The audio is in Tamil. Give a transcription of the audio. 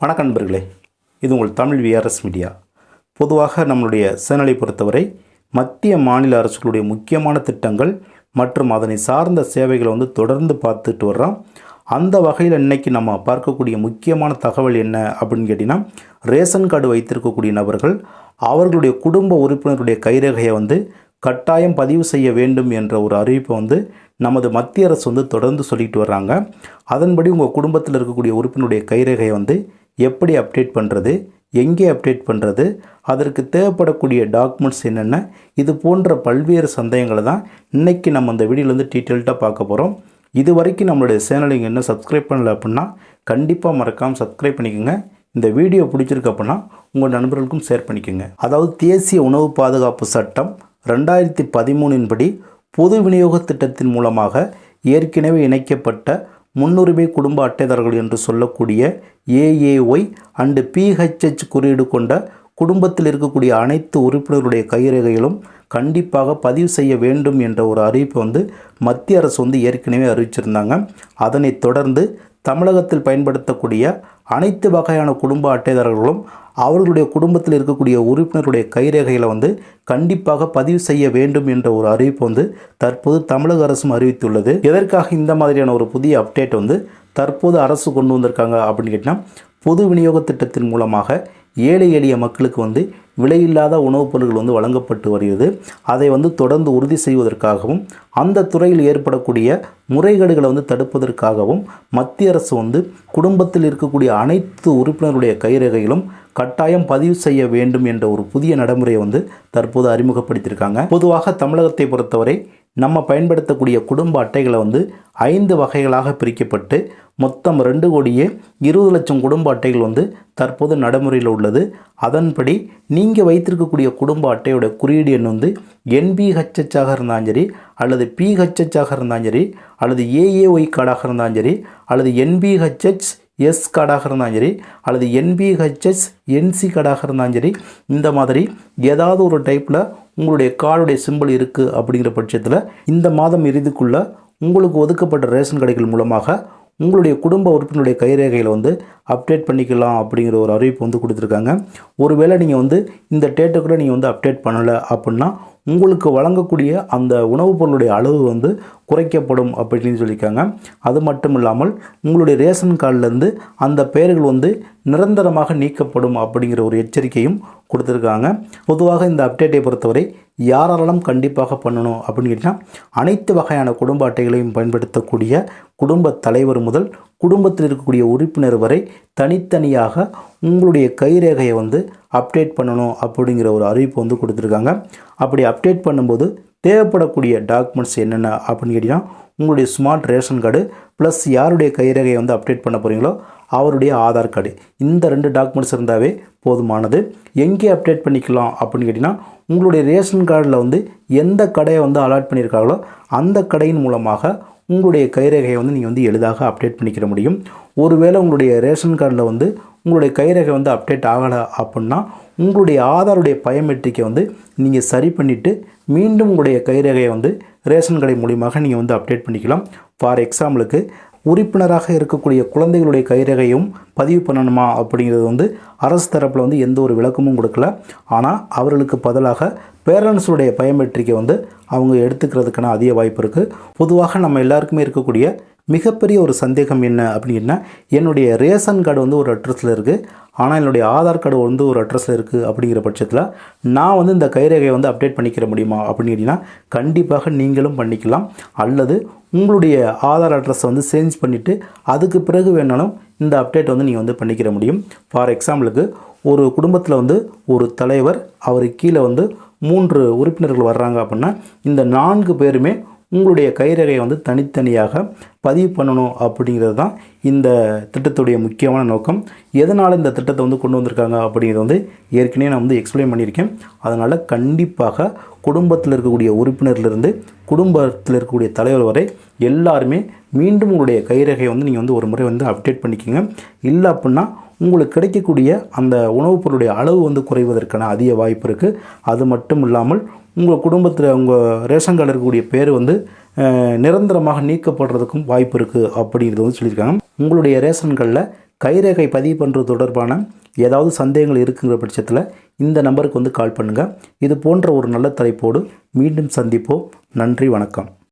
வணக்கம் நண்பர்களே இது உங்கள் தமிழ் விஆர்எஸ் மீடியா பொதுவாக நம்மளுடைய சேனலை பொறுத்தவரை மத்திய மாநில அரசுகளுடைய முக்கியமான திட்டங்கள் மற்றும் அதனை சார்ந்த சேவைகளை வந்து தொடர்ந்து பார்த்துட்டு வர்றோம். அந்த வகையில் இன்னைக்கு நம்ம பார்க்கக்கூடிய முக்கியமான தகவல் என்ன அப்படின்னு கேட்டிங்கன்னா ரேஷன் கார்டு வைத்திருக்கக்கூடிய நபர்கள் அவர்களுடைய குடும்ப உறுப்பினருடைய கைரேகையை வந்து கட்டாயம் பதிவு செய்ய வேண்டும் என்ற ஒரு அறிவிப்பை வந்து நமது மத்திய அரசு வந்து தொடர்ந்து சொல்லிட்டு வர்றாங்க. அதன்படி உங்கள் குடும்பத்தில் இருக்கக்கூடிய உறுப்பினுடைய கைரேகையை வந்து எப்படி அப்டேட் பண்ணுறது எங்கே அப்டேட் பண்ணுறது அதற்கு தேவைப்படக்கூடிய டாக்குமெண்ட்ஸ் என்னென்ன இது போன்ற பல்வேறு சந்தேகங்களை தான் இன்றைக்கி நம்ம அந்த வீடியோலேருந்து டீட்டெயில்ட்டாக பார்க்க போகிறோம் இது வரைக்கும் நம்மளுடைய சேனலை இங்கே இன்னும் சப்ஸ்கிரைப் பண்ணல அப்படின்னா கண்டிப்பாக மறக்காமல் சப்ஸ்கிரைப் பண்ணிக்கோங்க. இந்த வீடியோ பிடிச்சிருக்கு அப்படின்னா உங்கள் நண்பர்களுக்கும் ஷேர் பண்ணிக்கோங்க. அதாவது தேசிய உணவு பாதுகாப்பு சட்டம் ரெண்டாயிரத்தி பதிமூணின்படி பொது விநியோக திட்டத்தின் மூலமாக ஏற்கனவே இணைக்கப்பட்ட முன்னுரிமை குடும்ப அட்டைதாரர்கள் என்று சொல்லக்கூடிய ஏஏஒய் அண்டு பிஹெச்ஹெச் குறியீடு கொண்ட குடும்பத்தில் இருக்கக்கூடிய அனைத்து உறுப்பினர்களுடைய கைரேகைகளும் கண்டிப்பாக பதிவு செய்ய வேண்டும் என்ற ஒரு அறிவிப்பை வந்து மத்திய அரசு வந்து ஏற்கனவே அறிவிச்சிருந்தாங்க. அதனைத் தொடர்ந்து தமிழகத்தில் பயன்படுத்தக்கூடிய அனைத்து வகையான குடும்ப அட்டைதாரர்களும் அவர்களுடைய குடும்பத்தில் இருக்கக்கூடிய உறுப்பினருடைய கைரேகைகளை வந்து கண்டிப்பாக பதிவு செய்ய வேண்டும் என்ற ஒரு அறிவிப்பு வந்து தற்போது தமிழக அரசும் அறிவித்துள்ளது. எதற்காக இந்த மாதிரியான ஒரு புதிய அப்டேட் வந்து தற்போது அரசு கொண்டு வந்திருக்காங்க அப்படின்னு கேட்டிங்கன்னா பொது விநியோக திட்டத்தின் மூலமாக ஏழை எளிய மக்களுக்கு வந்து விலையில்லாத உணவுப் பொருட்கள் வந்து வழங்கப்பட்டு வருகிறது. அதை வந்து தொடர்ந்து உறுதி செய்வதற்காகவும் அந்த துறையில் ஏற்படக்கூடிய முறைகேடுகளை வந்து தடுப்பதற்காகவும் மத்திய அரசு வந்து குடும்பத்தில் இருக்கக்கூடிய அனைத்து உறுப்பினருடைய கைரேகைகளும் கட்டாயம் பதிவு செய்ய வேண்டும் என்ற ஒரு புதிய நடைமுறையை வந்து தற்போது அறிமுகப்படுத்தியிருக்காங்க. பொதுவாக தமிழகத்தை பொறுத்தவரை நம்ம பயன்படுத்தக்கூடிய குடும்ப அட்டைகளை வந்து ஐந்து வகைகளாக பிரிக்கப்பட்டு மொத்தம் ரெண்டு கோடியே இருபது லட்சம் குடும்ப அட்டைகள் வந்து தற்போது நடைமுறையில் உள்ளது. அதன்படி நீங்கள் வைத்திருக்கக்கூடிய குடும்ப அட்டையோட குறியீடு எண் வந்து என்பிஹெச்ஹெச்சாக இருந்தாலும் சரி அல்லது பிஹெச்ஹெச்சாக இருந்தாலும் சரி அல்லது ஏஏஒய் கார்டாக இருந்தாலும் சரி அல்லது என்பிஹெச்ஹெச் எஸ் கார்டாக இருந்தாலும் சரி அல்லது என்பிஹெச்எஸ் என்சி கார்டாக இருந்தாலும் சரி இந்த மாதிரி ஏதாவது ஒரு டைப்பில் உங்களுடைய கார்டுடைய சிம்பிள் இருக்குது அப்படிங்கிற பட்சத்தில் இந்த மாதம் இறுதிக்குள்ளே உங்களுக்கு ஒதுக்கப்பட்ட ரேஷன் கடைகள் மூலமாக உங்களுடைய குடும்ப உறுப்பினருடைய கைரேகையில் வந்து அப்டேட் பண்ணிக்கலாம் அப்படிங்கிற ஒரு அறிவிப்பு வந்து கொடுத்துருக்காங்க. ஒருவேளை நீங்கள் வந்து இந்த டேட்டை கூட நீங்கள் வந்து அப்டேட் பண்ணலை அப்படின்னா உங்களுக்கு வழங்கக்கூடிய அந்த உணவுப் பொருளுடைய அளவு வந்து குறைக்கப்படும் அப்படின்னு சொல்லியிருக்காங்க. அது மட்டும் இல்லாமல் உங்களுடைய ரேஷன் கார்டிலேருந்து அந்த பெயர்கள் வந்து நிரந்தரமாக நீக்கப்படும் அப்படிங்கிற ஒரு எச்சரிக்கையும் கொடுத்துருக்காங்க. பொதுவாக இந்த அப்டேட்டை பொறுத்தவரை யாரெல்லாம் கண்டிப்பாக பண்ணணும் அப்படின்னு கேட்டிங்கன்னா அனைத்து வகையான குடும்ப அட்டைகளையும் பயன்படுத்தக்கூடிய குடும்ப தலைவர் முதல் குடும்பத்தில் இருக்கக்கூடிய உறுப்பினர் வரை தனித்தனியாக உங்களுடைய கைரேகையை வந்து அப்டேட் பண்ணணும் அப்படிங்கிற ஒரு அறிவிப்பு வந்து கொடுத்துருக்காங்க. அப்படி அப்டேட் பண்ணும்போது தேவைப்படக்கூடிய டாக்குமெண்ட்ஸ் என்னென்ன அப்படின்னு கேட்டிங்கன்னா உங்களுடைய ஸ்மார்ட் ரேஷன் கார்டு ப்ளஸ் யாருடைய கைரேகையை வந்து அப்டேட் பண்ண போகிறீங்களோ அவருடைய ஆதார் கார்டு இந்த ரெண்டு டாக்குமெண்ட்ஸ் இருந்தாவே போதுமானது. எங்கே அப்டேட் பண்ணிக்கலாம் அப்படின்னு கேட்டிங்கன்னா உங்களுடைய ரேஷன் கார்டில் வந்து எந்த கடையை வந்து அலாட் பண்ணியிருக்காங்களோ அந்த கடையின் மூலமாக உங்களுடைய கைரேகையை வந்து நீங்கள் வந்து எளிதாக அப்டேட் பண்ணிக்கிற முடியும். ஒருவேளை உங்களுடைய ரேஷன் கார்டில் வந்து உங்களுடைய கைரேகை வந்து அப்டேட் ஆகலை அப்படின்னா உங்களுடைய ஆதாருடைய பயோமெட்ரிக்கை வந்து நீங்கள் சரி பண்ணிவிட்டு மீண்டும் உங்களுடைய கைரேகையை வந்து ரேஷன் கடை மூலியமாக நீங்கள் வந்து அப்டேட் பண்ணிக்கலாம். ஃபார் எக்ஸாம்பிளுக்கு உறுப்பினராக இருக்கக்கூடிய குழந்தைகளுடைய கைரேகையும் பதிவு பண்ணணுமா அப்படிங்கிறது வந்து அரசு தரப்பில் வந்து எந்த ஒரு விளக்கமும் கொடுக்கல. ஆனால் அவர்களுக்கு பதிலாக பேரண்ட்ஸுடைய பயோமெட்ரிக்கை வந்து அவங்க எடுத்துக்கிறதுக்கான அதிக வாய்ப்பு இருக்குது பொதுவாக நம்ம எல்லாருக்குமே இருக்கக்கூடிய மிகப்பெரிய ஒரு சந்தேகம் என்ன அப்படின்னா என்னுடைய ரேஷன் கார்டு வந்து ஒரு அட்ரஸில் இருக்குது ஆனால் என்னுடைய ஆதார் கார்டு வந்து ஒரு அட்ரஸில் இருக்குது அப்படிங்கிற பட்சத்தில் நான் வந்து இந்த கைரேகையை வந்து அப்டேட் பண்ணிக்கிற முடியுமா அப்படின்னு கேட்டிங்கன்னா கண்டிப்பாக நீங்களும் பண்ணிக்கலாம். அல்லது உங்களுடைய ஆதார் அட்ரஸை வந்து சேஞ்ச் பண்ணிவிட்டு அதுக்கு பிறகு வேணாலும் இந்த அப்டேட் வந்து நீங்கள் வந்து பண்ணிக்கிற முடியும். ஃபார் எக்ஸாம்பிளுக்கு ஒரு குடும்பத்தில் வந்து ஒரு தலைவர் அவர் கீழே வந்து மூன்று உறுப்பினர்கள் வர்றாங்க அப்படின்னா இந்த நான்கு பேருமே உங்களுடைய கைரகையை வந்து தனித்தனியாக பதிவு பண்ணணும் அப்படிங்கிறது தான் இந்த திட்டத்துடைய முக்கியமான நோக்கம். எதனால் இந்த திட்டத்தை வந்து கொண்டு வந்திருக்காங்க அப்படிங்கிறது வந்து ஏற்கனவே நான் வந்து எக்ஸ்பிளைன் பண்ணியிருக்கேன். அதனால் கண்டிப்பாக குடும்பத்தில் இருக்கக்கூடிய உறுப்பினர்லேருந்து குடும்பத்தில் இருக்கக்கூடிய தலைவர் வரை எல்லாருமே மீண்டும் உங்களுடைய கைரகையை வந்து நீங்கள் வந்து ஒரு முறை வந்து அப்டேட் பண்ணிக்கோங்க. இல்லை அப்படின்னா உங்களுக்கு கிடைக்கக்கூடிய அந்த உணவுப் பொருளுடைய அளவு வந்து குறைவதற்கான அதிக வாய்ப்பு இருக்குது அது மட்டும் இல்லாமல் உங்கள் குடும்பத்தில் உங்கள் ரேஷன் கார்டில் இருக்கக்கூடிய பேர் வந்து நிரந்தரமாக நீக்கப்படுறதுக்கும் வாய்ப்பு இருக்குது அப்படிங்கிறது வந்து சொல்லியிருக்காங்க. உங்களுடைய ரேஷன் கார்டில் கைரேகை பதிவு பண்ணுறது தொடர்பான ஏதாவது சந்தேகங்கள் இருக்குங்கிற பட்சத்தில் இந்த நம்பருக்கு வந்து கால் பண்ணுங்கள் இது போன்ற ஒரு நல்ல தலைப்போடு மீண்டும் சந்திப்போம். நன்றி வணக்கம்.